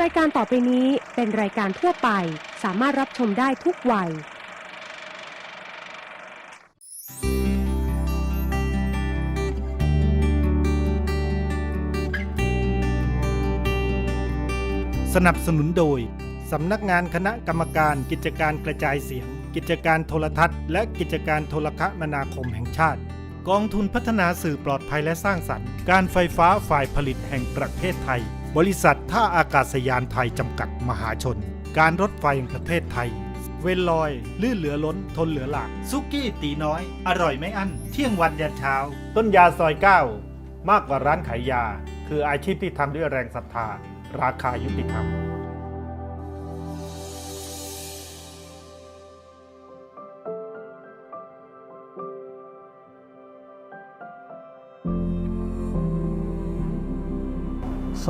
รายการต่อไปนี้เป็นรายการทั่วไป สามารถรับชมได้ทุกวัย สนับสนุนโดย สำนักงานคณะกรรมการกิจการกระจายเสียง กิจการโทรทัศน์ และกิจการโทรคมนาคมแห่งชาติ กองทุนพัฒนาสื่อปลอดภัยและสร้างสรรค์ การไฟฟ้าฝ่ายผลิตแห่งประเทศไทย บริษัทท่าอากาศยานไทยจำกัดมหาชน การรถไฟแห่งประเทศไทย เวนลอย ลื่นเหลือล้นทนเหลือหลากซุกี้ตีน้อย อร่อยไม่อั้น เที่ยงวันยันเช้า ต้นยาซอยเก้ามากกว่าร้านขายยา คืออาชีพที่ทำด้วยแรงศรัทธา ราคายุติธรรม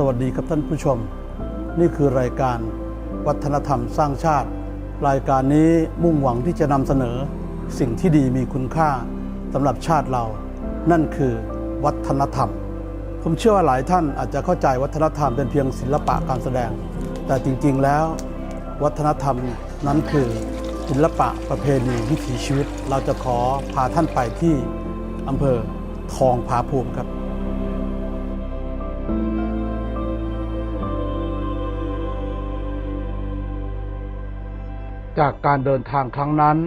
วัสดีครับท่านผู้ชม นี่คือรายการวัฒนธรรมสร้างชาติ รายการนี้มุ่งหวังที่จะนำเสนอ สิ่งที่ดีมีคุณค่าสำหรับชาติเรา นั่นคือวัฒนธรรม ผมเชื่อว่าหลายท่านอาจจะเข้าใจวัฒนธรรมเป็นเพียงศิลปะการแสดง แต่จริงๆแล้ว วัฒนธรรมนั้นคือ ศิลปะประเพณีวิถีชีวิต เราจะขอพาท่านไปที่อำเภอทองผาภูมิครับ จากการเดินทางครั้งนั้น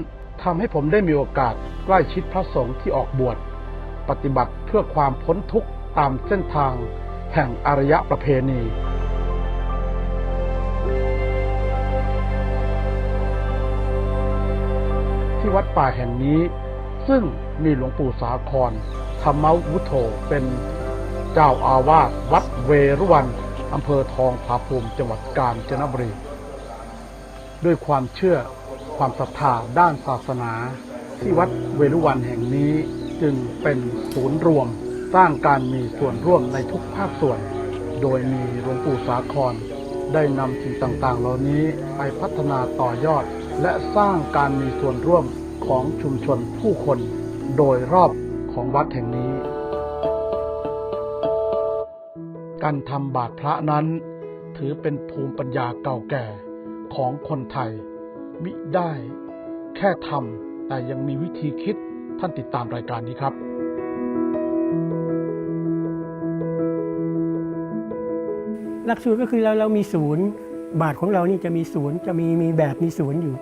ทำให้ผมได้มีโอกาสใกล้ชิดพระสงฆ์ที่ออกบวช ปฏิบัติเพื่อความพ้นทุกข์ตามเส้นทางแห่งอารยะประเพณี ที่วัดป่าแห่งนี้ ซึ่งมีหลวงปู่สาครธรรมวุโธเป็นเจ้าอาวาสวัดเวรุวันอำเภอทองผาภูมิจังหวัดกาญจนบุรี ด้วยความเชื่อความศรัทธาด้านศาสนา ที่วัดเวรุวันแห่งนี้จึงเป็นศูนย์รวม สร้างการมีส่วนร่วมในทุกภาคส่วน โดยมีหลวงปู่สาคร ได้นำสิ่งต่างๆ เหล่านี้ไปพัฒนาต่อยอด และสร้างการมีส่วนร่วมของชุมชนผู้คน โดยรอบของวัดแห่งนี้ การทำบาตรพระนั้น ถือเป็นภูมิปัญญาเก่าแก่ ของคนไทย มิได้ แค่ทำแต่ยังมีวิธีคิดท่านติดตามรายการนี้ครับหลักสูตรก็คือเราเรามีศูนย์ บาทของเรานี่จะมีศูนย์จะมีมีแบบมีศูนย์อยู่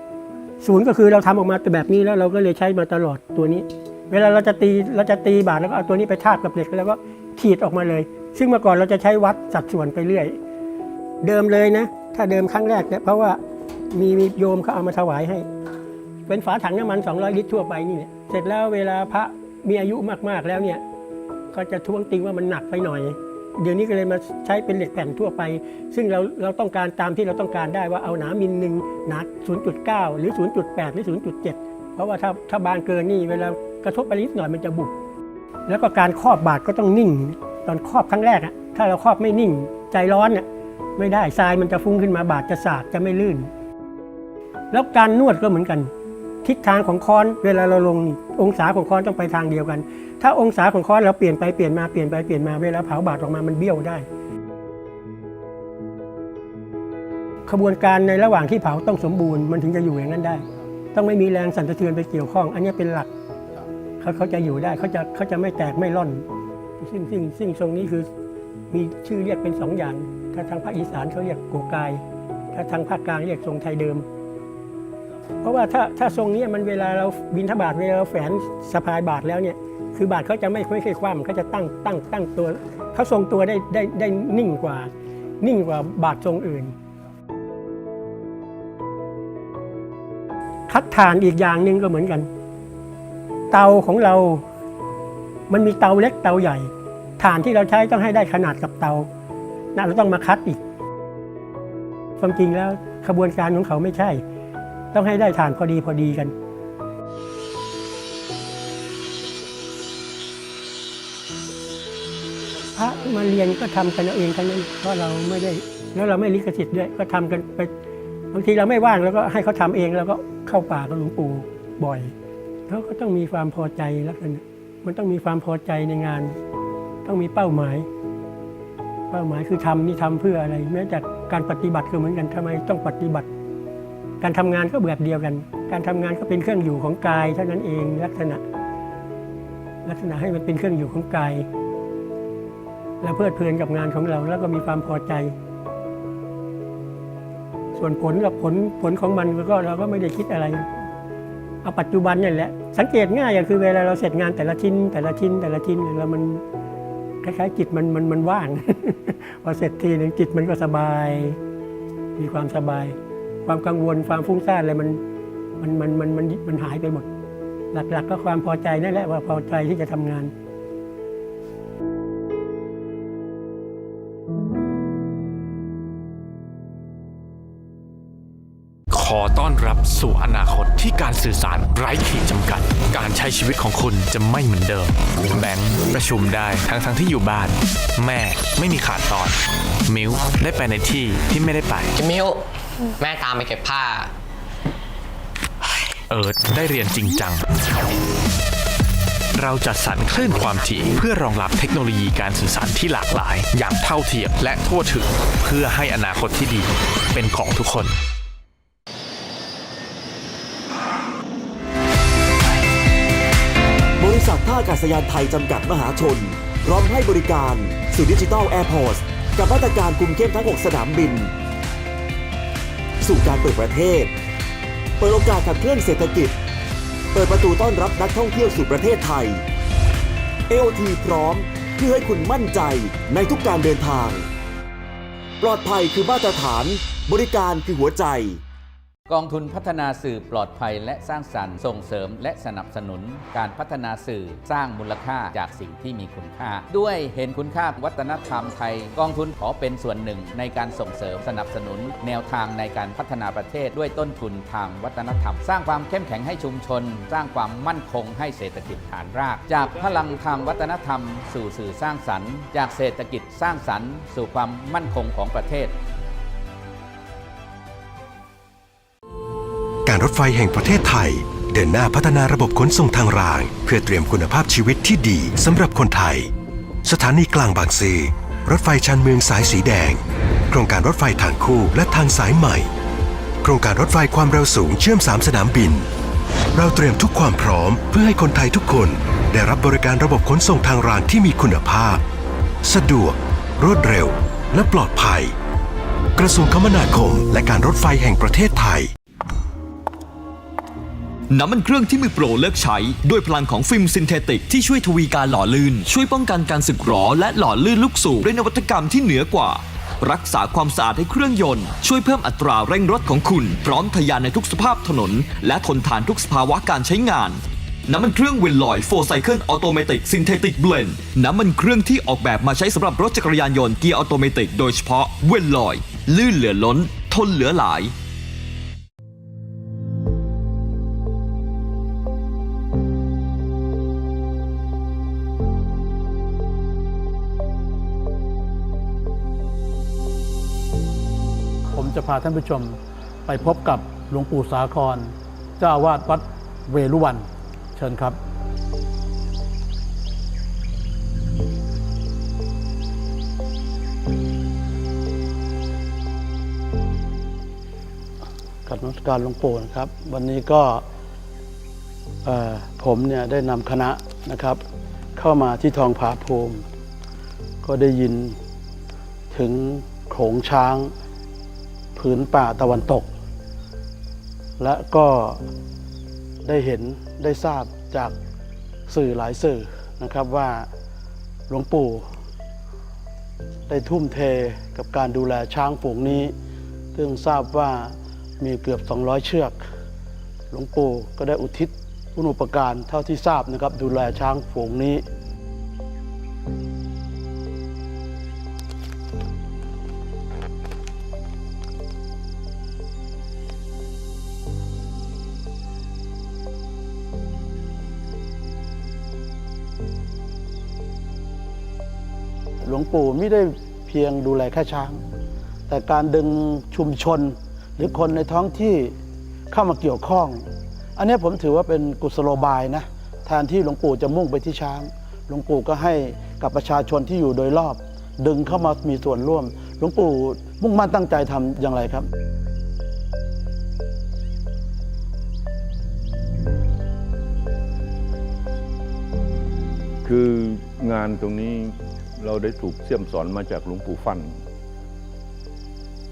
ศูนย์ก็คือเราทำออกมาแต่แบบนี้แล้วเราก็เลยใช้มาตลอดตัวนี้ เวลาเราจะตีเราจะตีบาทแล้วก็เอาตัวนี้ไปทาบกับเหล็กแล้วก็ขีดออกมาเลย ซึ่งเมื่อก่อนเราจะใช้วัดสัดส่วนไปเรื่อย เดิมเลยนะ ถ้าเดิมครั้งแรกเนี่ยเพราะว่ามีมีโยมเขาเอามาถวายให้ เป็นฝาถังน้ำมัน 200 ลิตรทั่วไปนี่แหละเสร็จแล้วเวลาพระมีอายุมากๆแล้วเนี่ยก็จะท้วงติงว่ามันหนักไปหน่อย เดี๋ยวนี้ก็เลยมาใช้เป็นเหล็กแผ่นทั่วไป ซึ่งเราเราต้องการตามที่เราต้องการได้ว่าเอาหนามิลหนึ่งหนา 0.9 หรือ 0.8 หรือ 0.7 เพราะว่าถ้าถ้าบางเกินนี่เวลากระทบไปนิดหน่อยมันจะบุบแล้วก็การครอบบาดก็ต้องนิ่ง ตอนครอบครั้งแรกอะถ้าเราครอบไม่นิ่งใจร้อนอะ ไม่ได้ทรายมันจะฟุ้งขึ้นมาบาดจะสาดจะไม่ลื่น แล้วการนวดก็เหมือนกัน ทิศทางของค้อนเวลาเราลงองศาของค้อนต้องไปทางเดียวกัน ถ้าองศาของค้อนเราเปลี่ยนไปเปลี่ยนมาเปลี่ยนไปเปลี่ยนมาเวลาเผาบาดออกมามันเบี้ยวได้ ขบวนการในระหว่างที่เผาต้องสมบูรณ์มันถึงจะอยู่อย่างนั้นได้ ต้องไม่มีแรงสั่นสะเทือนไปเกี่ยวข้อง อันนี้เป็นหลักเขาเขาจะอยู่ได้เขาจะเขาจะไม่แตกไม่ร่อนซึ่งซึ่งซึ่งทรงนี้คือมีชื่อเรียกเป็นสองอย่าง ถ้าทางภาคอีสานเขาเรียกโกกาย ถ้าทางภาคกลางเรียกทรงไทยเดิม เพราะว่าถ้าถ้าทรงนี้มันเวลาเราบินทบาทเวลาเราแฝนสะพายบาทแล้วเนี่ย คือบาทเขาจะไม่ค่อยๆคว่ำเขาจะตั้งตั้งตั้งตัวเขาทรงตัวได้ได้ได้นิ่งกว่า นิ่งกว่าบาททรงอื่น คัดฐานอีกอย่างหนึ่งก็เหมือนกัน เตาของเรา มันมีเตาเล็กเตาใหญ่ฐานที่เราใช้ต้องให้ได้ขนาดกับเตา นั่นเราต้องมาคัดอีก ความจริงแล้วขบวนการของเขาไม่ใช่ ต้องให้ได้ฐานพอดีพอดีกัน พระมาเรียนก็ทำกันเอาเองทั้งนั้นเพราะเราไม่ได้แล้วเราไม่ลิขสิทธิ์ด้วยก็ทำกันไปบางทีเราไม่ว่างแล้วก็ให้เขาทำเองแล้วก็เข้าป่ากับหลวงปู่บ่อยเขาก็ต้องมีความพอใจแลักษณะมันต้องมีความพอใจในงาน ต้องมีเป้าหมาย เป้าหมายคือทำนี่ทำเพื่ออะไร แม้แต่การปฏิบัติก็เหมือนกันทำไมต้องปฏิบัติ การทำงานก็แบบเดียวกัน การทำงานก็เป็นเครื่องอยู่ของกายเท่านั้นเองลักษณะ ลักษณะให้มันเป็นเครื่องอยู่ของกายแล้วเพลิดเพลินกับงานของเราแล้วก็มีความพอใจ ส่วนผลกับผลผลของมันก็เราก็ไม่ได้คิดอะไรเอาปัจจุบันนี่แหละสังเกตง่ายอย่างคือเวลาเราเสร็จงานแต่ละชิ้น แต่ละชิ้นแต่ละชิ้นเนี่ยเรามัน คล้ายๆจิตมันมันมันว่าง พอเสร็จทีหนึ่งจิตมันก็สบาย มีความสบาย ความกังวลความฟุ้งซ่านอะไรมันมันมันมันมันมันหายไปหมด หลักๆ ก็ความพอใจนั่นแหละว่าพอใจที่จะทำงานขอต รับสู่อนาคตที่การสื่อสารไร้ขีดจำกัด การใช้ชีวิตของคุณจะไม่เหมือนเดิม แบงค์ประชุมได้ทั้งทั้งๆที่อยู่บ้าน แม่ไม่มีขาดตอน มิวได้ไปในที่ที่ไม่ได้ไป จิมิวแม่ตามไปเก็บผ้า เอิร์ธได้เรียนจริงจัง เราจัดสรรคลื่นความถี่เพื่อรองรับเทคโนโลยีการสื่อสารที่หลากหลาย อย่างเท่าเทียมและทั่วถึง เพื่อให้อนาคตที่ดี เป็นของทุกคน บริษัทท่าอากาศยานไทยจำกัดมหาชน พร้อมให้บริการสู่ดิจิทัลแอร์พอร์ตกับมาตรการคุมเข้มทั้ง 6 สนามบิน สู่การเปิดประเทศ เปิดโอกาสขับเคลื่อนเศรษฐกิจ เปิดประตูต้อนรับนักท่องเที่ยวสู่ประเทศไทย AOT พร้อมเพื่อให้คุณมั่นใจในทุกการเดินทาง ปลอดภัยคือมาตรฐาน บริการคือหัวใจ กองทุนพัฒนาสื่อปลอดภัยและสร้างสรรค์ส่งเสริมและสนับสนุนการพัฒนาสื่อสร้างมูลค่าจากสิ่งที่มีคุณค่า ด้วยเห็นคุณค่าวัฒนธรรมไทย กองทุนขอเป็นส่วนหนึ่งในการส่งเสริมสนับสนุน แนวทางในการพัฒนาประเทศด้วยต้นทุนทางวัฒนธรรม สร้างความเข้มแข็งให้ชุมชน สร้างความมั่นคงให้เศรษฐกิจฐานราก จากพลังทางวัฒนธรรม สู่สื่อสร้างสรรค์ จากเศรษฐกิจสร้างสรรค์ สู่ความมั่นคงของประเทศ การรถไฟแห่งประเทศไทย เดินหน้าพัฒนาระบบขนส่งทางราง เพื่อเตรียมคุณภาพชีวิตที่ดีสำหรับคนไทย สถานีกลางบางซื่อรถไฟชานเมืองสายสีแดง โครงการรถไฟทางคู่และทางสายใหม่ โครงการรถไฟความเร็วสูงเชื่อม 3 สนามบิน เราเตรียมทุกความพร้อมเพื่อให้คนไทยทุกคน ได้รับบริการระบบขนส่งทางรางที่มีคุณภาพ สะดวก รวดเร็ว และปลอดภัย กระทรวงคมนาคม และการรถไฟแห่งประเทศไทย น้ำมันเครื่องที่มือโปรเลือกใช้ ด้วยพลังของฟิล์มซินเทติกที่ช่วยทวีการหล่อลื่น ช่วยป้องกันการสึกหรอและหล่อลื่นลูกสูบด้วยนวัตกรรมที่เหนือกว่า รักษาความสะอาดให้เครื่องยนต์ ช่วยเพิ่มอัตราเร่งรถของคุณ พร้อมทะยานในทุกสภาพถนน และทนทานทุกสภาวะการใช้งานน้ำมันเครื่องเวนลอยโฟไซเคิลออโตเมติกซินเทติกเบลนน้ำมันเครื่องที่ออกแบบมาใช้สำหรับรถจักรยานยนต์เกียร์ออโตเมติกโดยเฉพาะเวนลอย ลื่นเหลือล้น ทนเหลือหลายาท่านผู้ชม ไปพบกับหลวงปู่สาคร เจ้าอาวาสวัดเวรุวัน เชิญครับ กับนมัสการหลวงปู่นะครับ วันนี้ก็ผมเนี่ยได้นำคณะนะครับ เข้ามาที่ทองผาภูมิ ก็ได้ยินถึงโขงช้าง ผืนป่าตะวันตก และก็ได้เห็นได้ทราบจากสื่อหลายสื่อนะครับว่าหลวงปู่ ได้ทุ่มเทกับการดูแลช้างฝูงนี้ ซึ่งทราบว่ามีเกือบ 200 เชือก หลวงปู่ก็ได้อุทิศคุณอุปการเท่าที่ทราบนะครับดูแลช้างฝูงนี้ งปู่ไม่ได้เพียงดูแลแค่ช้าง แต่การดึงชุมชนหรือคนในท้องที่เข้ามาเกี่ยวข้อง อันนี้ผมถือว่าเป็นกุศโลบายนะแทนที่หลวงปู่จะมุ่งไปที่ช้าง หลวงปู่ก็ให้กับประชาชนที่อยู่โดยรอบ ดึงเข้ามามีส่วนร่วม หลวงปู่มุ่งมั่นตั้งใจทำอย่างไรครับคืองานตรงนี้ เราได้ถูกเสี่ยมสอนมาจากหลวงปู่ฟัน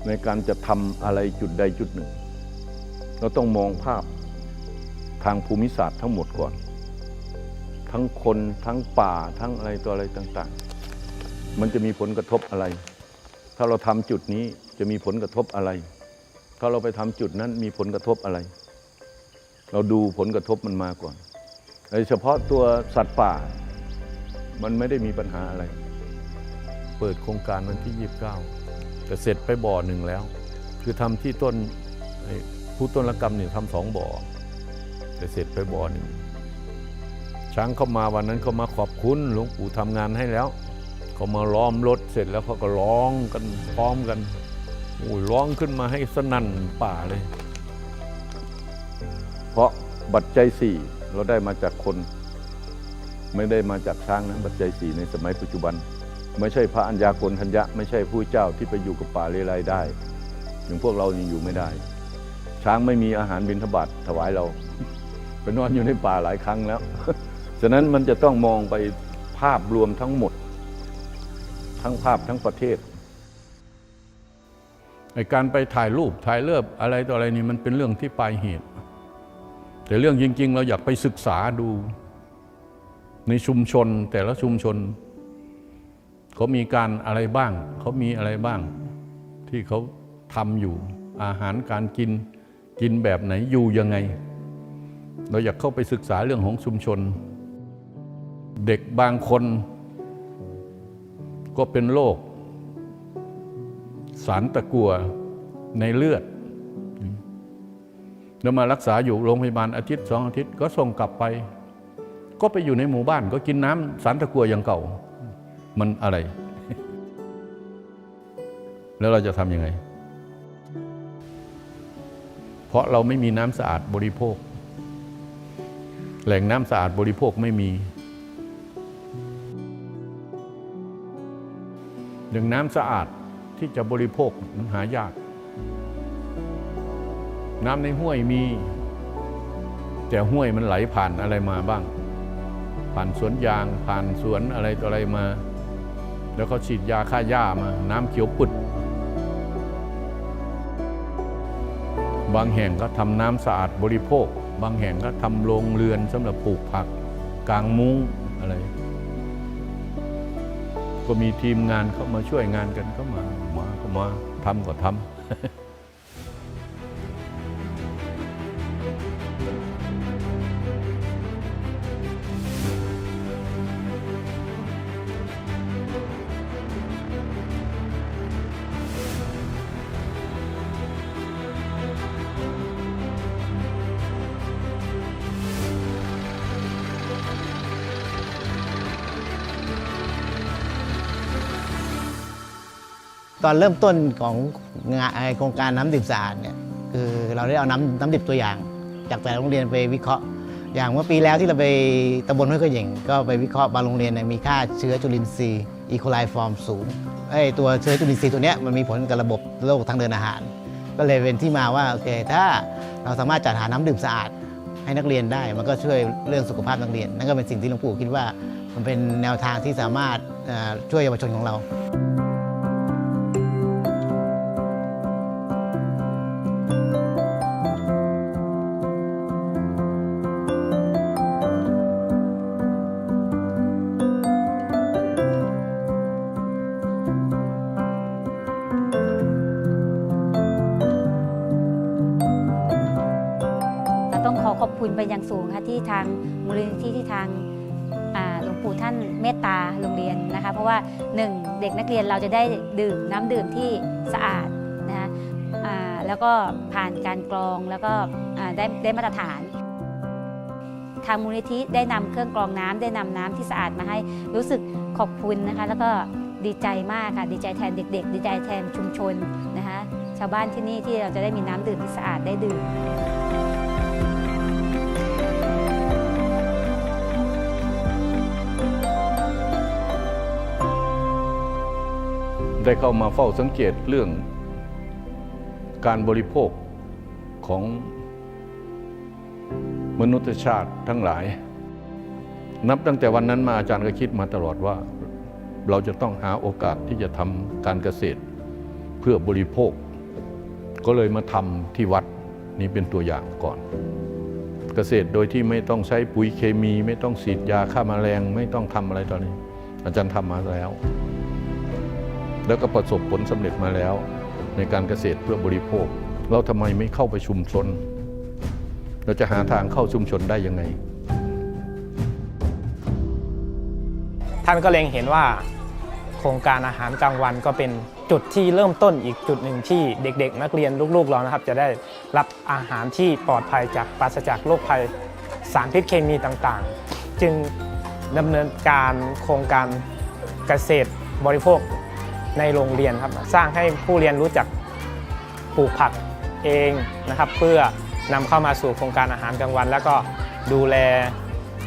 ในการจะทำอะไรจุดใดจุดหนึ่ง เราต้องมองภาพทางภูมิศาสตร์ทั้งหมดก่อน ทั้งคนทั้งป่าทั้งอะไรตัวอะไรต่างๆ มันจะมีผลกระทบอะไร ถ้าเราทำจุดนี้จะมีผลกระทบอะไร ถ้าเราไปทำจุดนั้นมีผลกระทบอะไร เราดูผลกระทบมันมาก่อนโดยเฉพาะตัวสัตว์ป่า มันไม่ได้มีปัญหาอะไร เปิดโครงการวันที่ 29แต่เสร็จไปบ่อหนึ่งแล้ว คือทำที่ต้นผู้ต้นละกรรมเนี่ยทำสองบ่อแต่เสร็จไปบ่อหนึ่งช้างเข้ามาวันนั้นเขามาขอบคุณหลวงปู่ทำงานให้แล้วเขามาล้อมรถเสร็จแล้วเขาก็ร้องกันพร้อมกันโอ้ยร้องขึ้นมาให้สนั่นป่าเลย เพราะบัตรใจสี่เราได้มาจากคน ไม่ได้มาจากช้างนะปัจจัยสี่ในสมัยปัจจุบัน ไม่ใช่พระอัญญากณทัญญะไม่ใช่ผู้เจ้าที่ไปอยู่กับป่าเลไลได้อย่างพวกเรายังอยู่ไม่ได้ ช้างไม่มีอาหารบิณฑบาตถวายเราไปนอนอยู่ในป่าหลายครั้งแล้ว ฉะนั้นมันจะต้องมองไปภาพรวมทั้งหมด ทั้งภาพทั้งประเทศไอการไปถ่ายรูปถ่ายเลิบอะไรต่ออะไรนี่มันเป็นเรื่องที่ปลายเหตุ แต่เรื่องจริง ๆ เราอยากไปศึกษาดู ในชุมชนแต่ละชุมชน เขามีการอะไรบ้าง เขามีอะไรบ้าง ที่เขาทำอยู่ อาหารการกินกินแบบไหนอยู่ยังไง เราอยากเข้าไปศึกษาเรื่องของชุมชน เด็กบางคน ก็เป็นโรคสารตะกัวในเลือดแล้วมารักษาอยู่โรงพยาบาลอาทิตย์สองอาทิตย์ก็ส่งกลับไป ก็ไปอยู่ในหมู่บ้านก็กินน้ำสารตะกัวอย่างเก่า มันอะไร แล้วเราจะทำยังไง เพราะเราไม่มีน้ำสะอาดบริโภค แหล่งน้ำสะอาดบริโภคไม่มีอย่างน้ำสะอาดที่จะบริโภคมันหายาก น้ำในห้วยมี แต่ห้วยมันไหลผ่านอะไรมาบ้าง ผ่านสวนยาง ผ่านสวนอะไรต่ออะไรมา แล้วเขาฉีดยาฆ่าหญ้ามา น้ำเขียวปุด บางแห่งก็ทำน้ำสะอาดบริโภค บางแห่งก็ทำโรงเรือนสำหรับปลูกผัก กลางมุ้งอะไร ก็มีทีมงานเข้ามาช่วยงานกันก็มา มาก็มาทำก็ทำ ตอนเริ่มต้นของงานโครงการน้ำดื่มสะอาดเนี่ยคือเราได้เอาน้ำน้ำดื่มตัวอย่าง จากแต่โรงเรียนไปวิเคราะห์ อย่างเมื่อปีแล้วที่เราไปตำบลห้วยขย่งก็ไปวิเคราะห์บางโรงเรียนเนี่ยมีค่าเชื้อจุลินทรีย์อีโคไลฟอร์มสูงไอ้ตัวเชื้อจุลินทรีย์ตัวเนี้ยมันมีผลกับระบบโรคทางเดินอาหาร ก็เลยเป็นที่มาว่าโอเคถ้าเราสามารถจัดหาน้ำดื่มสะอาดให้นักเรียนได้มันก็ช่วยเรื่องสุขภาพนักเรียน นั่นก็เป็นสิ่งที่หลวงปู่คิดว่ามันเป็นแนวทางที่สามารถช่วยเยาวชนของเรา ต้องขอขอบคุณไปอย่างสูงค่ะที่ทางมูลนิธิที่ทางหลวงปู่ท่านเมตตาโรงเรียนนะคะ เพราะว่าหนึ่งเด็กนักเรียนเราจะได้ดื่มน้ำดื่มที่สะอาดนะคะแล้วก็ผ่านการกรองแล้วก็ได้ได้มาตรฐาน ทางมูลนิธิได้นำเครื่องกรองน้ำได้นำน้ำที่สะอาดมาให้รู้สึกขอบคุณนะคะ แล้วก็ดีใจมากค่ะดีใจแทนเด็ก ๆ ดีใจแทนชุมชนนะคะชาวบ้านที่นี่ที่เราจะได้มีน้ำดื่มที่สะอาดได้ดื่ม ได้เข้ามาเฝ้าสังเกตเรื่องการบริโภคของมนุษยชาติทั้งหลาย นับตั้งแต่วันนั้นมาอาจารย์ก็คิดมาตลอดว่า เราจะต้องหาโอกาสที่จะทำการเกษตรเพื่อบริโภค ก็เลยมาทำที่วัดนี้เป็นตัวอย่างก่อน เกษตรโดยที่ไม่ต้องใช้ปุ๋ยเคมี ไม่ต้องฉีดยาฆ่าแมลงไม่ต้องทำอะไรตอนนี้ อาจารย์ทำมาแล้ว แล้วก็ประสบผลสำเร็จมาแล้ว ในการเกษตรเพื่อบริโภค เราทำไมไม่เข้าไปชุมชน เราจะหาทางเข้าชุมชนได้ยังไง ท่านก็เล็งเห็นว่า โครงการอาหารกลางวันก็เป็นจุดที่เริ่มต้นอีกจุดหนึ่งที่เด็ก ๆ นักเรียนลูกๆเรานะครับ จะได้รับอาหารที่ปลอดภัยจากปราศจากโรคภัยสารพิษเคมีต่างๆ จึงดำเนินการโครงการเกษตรบริโภค ในโรงเรียนครับ สร้างให้ผู้เรียนรู้จักปลูกผักเองนะครับ เพื่อนำเข้ามาสู่โครงการอาหารกลางวัน แล้วก็ดูแล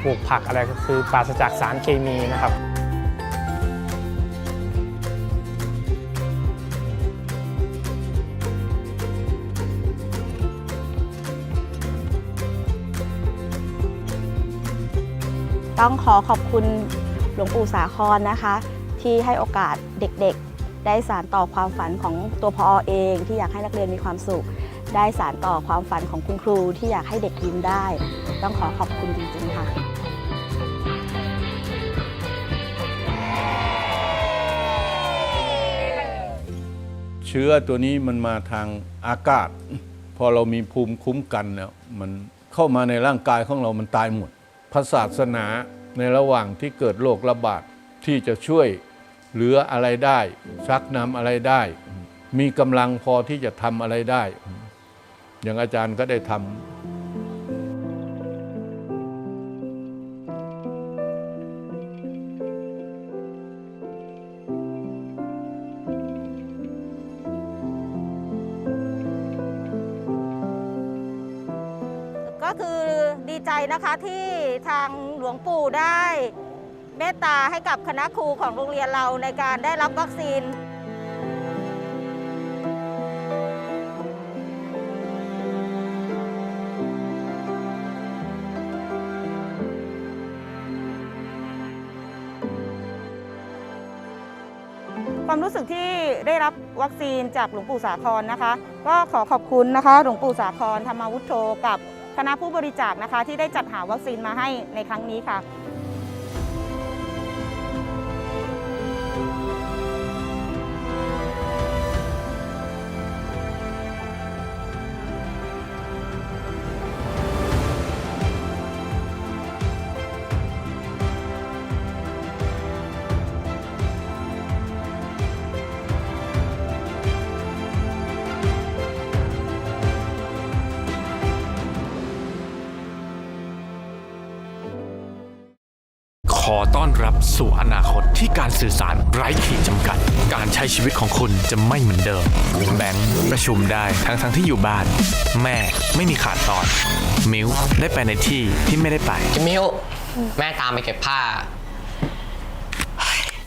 ปลูกผักอะไรก็คือปราศจากสารเคมีนะครับต้องขอขอบคุณหลวงปู่สาครนะคะ ที่ให้โอกาสเด็กๆ ได้สารต่อความฝันของตัวพอเอง ที่อยากให้นักเรียนมีความสุข ได้สารต่อความฝันของคุณครูที่อยากให้เด็กยิ้มได้ ต้องขอขอบคุณจริงๆค่ะเชื้อตัวนี้มันมาทางอากาศ พอเรามีภูมิคุ้มกันเนี่ยมันเข้ามาในร่างกายของเรามันตายหมดพระศาสนาในระหว่างที่เกิดโรคระบาดที่จะช่วย เหลืออะไรได้ ชักนำอะไรได้ มีกำลังพอที่จะทำอะไรได้ อย่างอาจารย์ก็ได้ทำก็คือดีใจนะคะที่ทางหลวงปู่ได้ เมตตาให้กับคณะครูของโรงเรียนเราในการได้รับวัคซีนความรู้สึกที่ได้รับวัคซีนจากหลวงปู่สาครนะคะ ก็ขอขอบคุณนะคะหลวงปู่สาครธรรมวุฒโธกับคณะผู้บริจาคนะคะ ที่ได้จัดหาวัคซีนมาให้ในครั้งนี้ค่ะ ขอต้อนรับสู่อนาคตที่การสื่อสารไร้ขีดจำกัด การใช้ชีวิตของคุณจะไม่เหมือนเดิม แบงค์ประชุมได้ทั้งทั้งที่อยู่บ้าน แม่ไม่มีขาดตอน มิวได้ไปในที่ที่ไม่ได้ไปมิวแม่ตามไปเก็บผ้า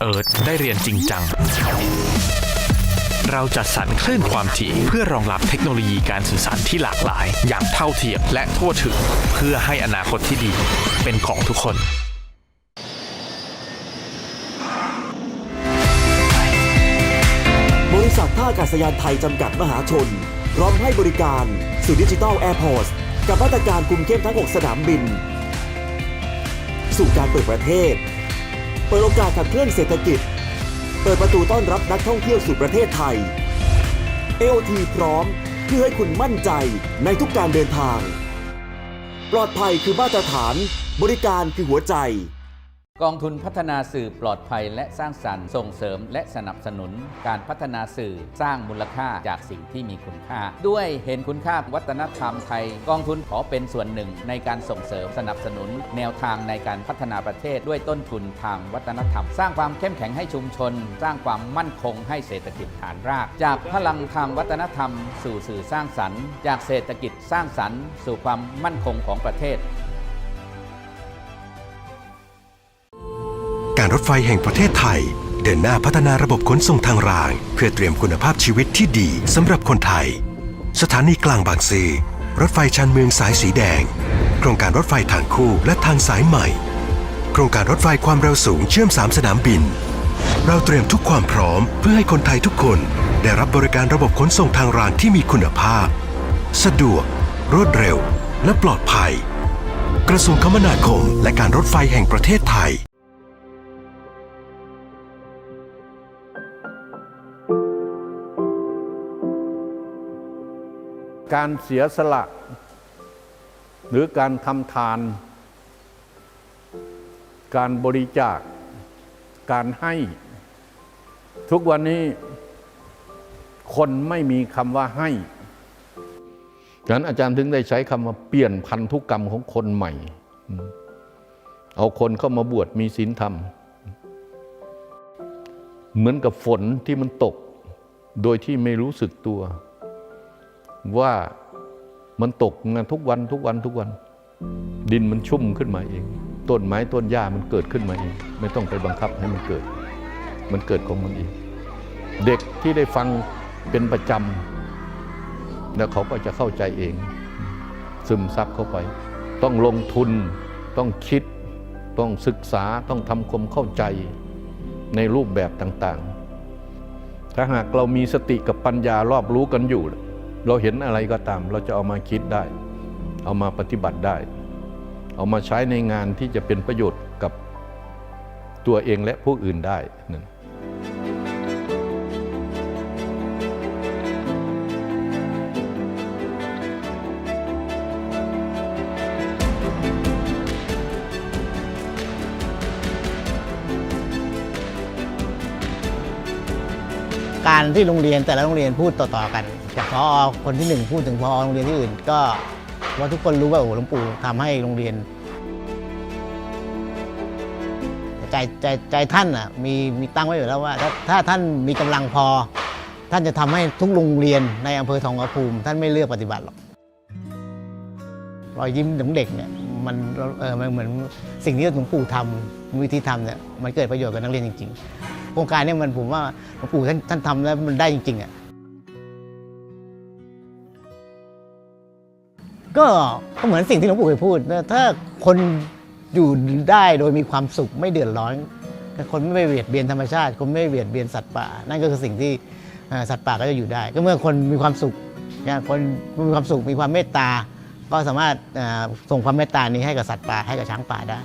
เอิร์ธได้เรียนจริงจัง เราจัดสรรคลื่นความถี่เพื่อรองรับเทคโนโลยีการสื่อสารที่หลากหลาย อย่างเท่าเทียมและทั่วถึง เพื่อให้อนาคตที่ดี เป็นของทุกคนาอากาศยานไทยจำกัดมหาชน พร้อมให้บริการสู่ดิจิทัลแอร์พอร์ตกับมาตรการคุมเข้มทั้ง 6 สนามบิน สู่การเปิดประเทศ เปิดโอกาสขับเคลื่อนเศรษฐกิจ เปิดประตูต้อนรับนักท่องเที่ยวสู่ประเทศไทย AOT พร้อมเพื่อให้คุณมั่นใจในทุกการเดินทาง ปลอดภัยคือมาตรฐาน บริการคือหัวใจ กองทุนพัฒนาสื่อปลอดภัยและสร้างสรรค์ส่งเสริมและสนับสนุน การพัฒนาสื่อสร้างมูลค่าจากสิ่งที่มีคุณค่า ด้วยเห็นคุณค่าวัฒนธรรมไทย กองทุนขอเป็นส่วนหนึ่ง ในการส่งเสริมสนับสนุน แนวทางในการพัฒนาประเทศด้วยต้นทุนทางวัฒนธรรม สร้างความเข้มแข็งให้ชุมชน สร้างความมั่นคงให้เศรษฐกิจฐานราก จากพลังทางวัฒนธรรม สู่สื่อสร้างสรรค์ จากเศรษฐกิจสร้างสรรค์ สู่ความมั่นคงของประเทศ การรถไฟแห่งประเทศไทย เดินหน้าพัฒนาระบบขนส่งทางราง เพื่อเตรียมคุณภาพชีวิตที่ดีสำหรับคนไทย สถานีกลางบางซื่อรถไฟชานเมืองสายสีแดง โครงการรถไฟทางคู่และทางสายใหม่ โครงการรถไฟความเร็วสูงเชื่อม 3 สนามบิน เราเตรียมทุกความพร้อมเพื่อให้คนไทยทุกคนได้รับบริการระบบขนส่งทางรางที่มีคุณภาพ สะดวก รวดเร็ว และปลอดภัย กระทรวงคมนาคมและการรถไฟแห่งประเทศไทย การเสียสละ หรือการทำทาน การบริจาค การให้ ทุกวันนี้คนไม่มีคำว่าให้ฉะนั้นอาจารย์ถึงได้ใช้คำว่าเปลี่ยนพันธุกรรมของคนใหม่ เอาคนเข้ามาบวชมีศีลธรรม เหมือนกับฝนที่มันตก โดยที่ไม่รู้สึกตัว ว่ามันตกงานทุกวันทุกวันทุกวัน ดินมันชุ่มขึ้นมาเอง ต้นไม้ต้นหญ้ามันเกิดขึ้นมาเอง ไม่ต้องไปบังคับให้มันเกิด มันเกิดของมันเองเด็กที่ได้ฟังเป็นประจำแล้วเขาก็จะเข้าใจเอง ซึมซับเข้าไป ต้องลงทุนต้องคิด ต้องศึกษาต้องทำความเข้าใจในรูปแบบต่างๆ ถ้าหากเรามีสติกับปัญญารอบรู้กันอยู่ เราเห็นอะไรก็ตาม เราจะเอามาคิดได้ เอามาปฏิบัติได้ เอามาใช้ในงานที่จะเป็นประโยชน์กับตัวเองและผู้อื่นได้นั่นการที่โรงเรียนแต่ละโรงเรียนพูดต่อๆกัน จากพอคนที่หนึ่งพูดถึงพอโรงเรียนที่อื่น ก็ว่าทุกคนรู้ว่าโอ้หลวงปู่ทำให้โรงเรียน ใจใจใจท่านอะมีมีตั้งไว้อยู่แล้วว่า ถ้าถ้าท่านมีกำลังพอ ท่านจะทำให้ทุกโรงเรียนในอำเภอทองผาภูมิ ท่านไม่เลือกปฏิบัติหรอกรอยยิ้มของเด็กเนี่ยมันเออมันเหมือนสิ่งที่หลวงปู่ทำวิธีทำเนี่ยมันเกิดประโยชน์กับนักเรียนจริงๆโครงการนี้มันผมว่าหลวงปู่ท่านท่านทำแล้วมันได้จริงๆอะ ก็ก็เหมือนสิ่งที่หลวงปู่เคยพูดนะถ้าคนอยู่ได้โดยมีความสุขไม่เดือดร้อนคนไม่ไปเบียดเบียนธรรมชาติ คนไม่เบียดเบียนสัตว์ป่า นั่นก็คือสิ่งที่สัตว์ป่าก็จะอยู่ได้ ก็เมื่อคนมีความสุขคนมีความสุขมีความเมตตา ก็สามารถส่งความเมตตานี้ให้กับสัตว์ป่าให้กับช้างป่าได้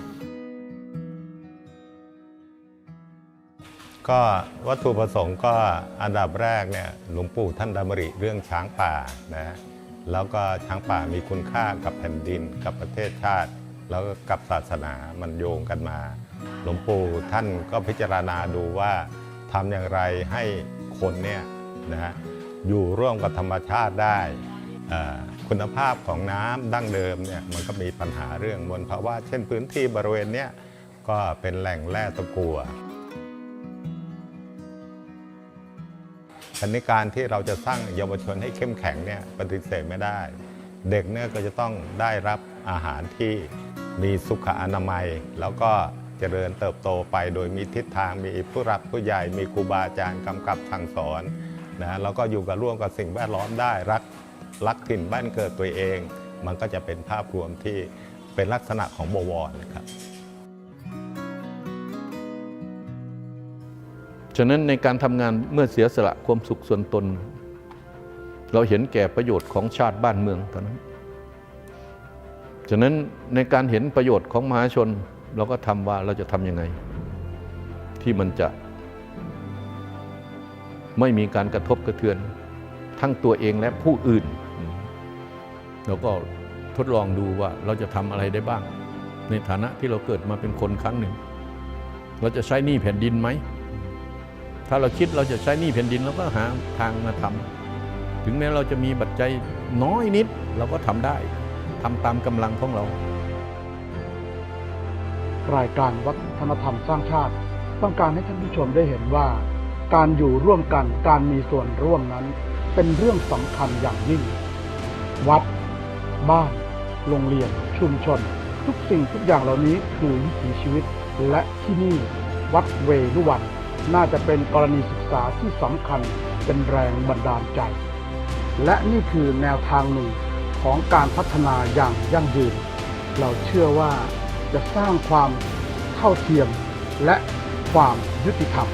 ก็วัตถุประสงค์ก็อันดับแรกเนี่ยหลวงปู่ท่านดำริเรื่องช้างป่านะ แล้วก็ช้างป่ามีคุณค่ากับแผ่นดินกับประเทศชาติ แล้วก็กับศาสนามันโยงกันมา หลวงปู่ท่านก็พิจารณาดูว่าทำอย่างไรให้คนเนี่ยนะฮะอยู่ร่วมกับธรรมชาติได้คุณภาพของน้ำดั้งเดิมเนี่ยมันก็มีปัญหาเรื่องมลภาวะเช่นพื้นที่บริเวณเนี้ยก็เป็นแหล่งแร่ตะกั่ว ทันนี้การที่เราจะสร้างเยาวชนให้เข้มแข็งเนี่ยปฏิเสธไม่ได้ เด็กเนี่ยก็จะต้องได้รับอาหารที่มีสุขอนามัย แล้วก็เจริญเติบโตไปโดยมีทิศทางมีผู้รักผู้ใหญ่มีครูบาอาจารย์กำกับสั่งสอนนะแล้วก็อยู่กับร่วมกับสิ่งแวดล้อมได้รักรักถิ่นบ้านเกิดตัวเอง มันก็จะเป็นภาพรวมที่เป็นลักษณะของบวรนะครับ ฉะนั้นในการทำงานเมื่อเสียสละความสุขส่วนตน เราเห็นแก่ประโยชน์ของชาติบ้านเมืองเท่านั้น ฉะนั้นในการเห็นประโยชน์ของมหาชน เราก็ทำว่าเราจะทำยังไง ที่มันจะ ไม่มีการกระทบกระเทือน ทั้งตัวเองและผู้อื่น เราก็ทดลองดูว่าเราจะทำอะไรได้บ้าง ในฐานะที่เราเกิดมาเป็นคนครั้งหนึ่ง เราจะใช้หนี้แผ่นดินไหม ถ้าเราคิดเราจะใช้หนี้แผ่นดินเราก็หาทางมาทำถึงแม้เราจะมีบัตรใจยน้อยนิดเราก็ทำได้ทำตามกำลังของเรา รายการวัฒนธรรมสร้างชาติ ต้องการให้ท่านผู้ชมได้เห็นว่า การอยู่ร่วมกันการมีส่วนร่วมนั้น เป็นเรื่องสำคัญอย่างยิ่ง วัด บ้าน โรงเรียน ชุมชน ทุกสิ่งทุกอย่างเหล่านี้คือวิถีชีวิตและที่นี่ วัดเวรุวัน น่าจะเป็นกรณีศึกษาที่สำคัญเป็นแรงบันดาลใจ และนี่คือแนวทางหนึ่งของการพัฒนาอย่างยั่งยืน เราเชื่อว่าจะสร้างความเท่าเทียมและความยุติธรรม